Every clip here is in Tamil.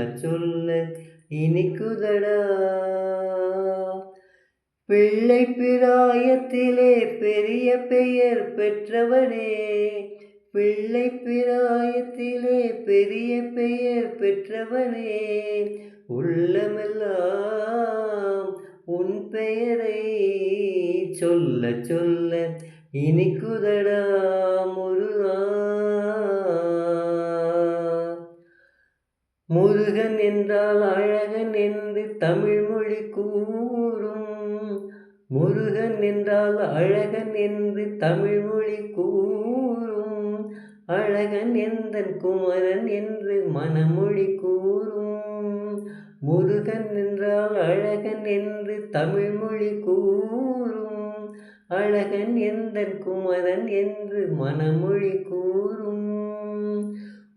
சொல்ல சொல்ல இனிக்குதடா. பிள்ளை பிராயத்திலே பெரிய பெயர் பெற்றவனே. பிள்ளை பிராயத்திலே பெரிய பெயர் பெற்றவனே. உள்ளமெல்லாம் உன் பெயரை சொல்ல சொல்ல இனிக்குதடா முரு முருகன் என்றால் அழகன் என்று தமிழ்மொழி கூறும். முருகன் என்றால் அழகன் என்று தமிழ்மொழி கூறும். அழகன் எந்தன் குமரன் என்று மனமொழி கூறும். முருகன் என்றால் அழகன் என்று தமிழ்மொழி கூறும். அழகன் எந்தன் குமரன் என்று மனமொழி கூறும்.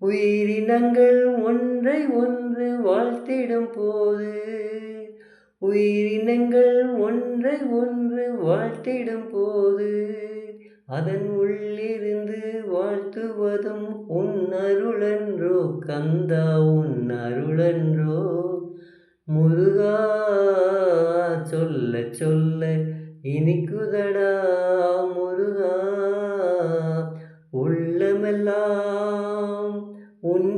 உயிரினங்கள் ஒன்றை ஒன்று வாழ்த்திடும் போது உயிரினங்கள் ஒன்றை ஒன்று வாழ்த்திடும் போது அதன் உள்ளிருந்து வாழ்த்துவதும் உன் அருளன்றோ கந்தா உன் அருளன்றோ. முருகா சொல்ல சொல்ல இனிக்குதடா முருகா உள்ளமெல்லாம்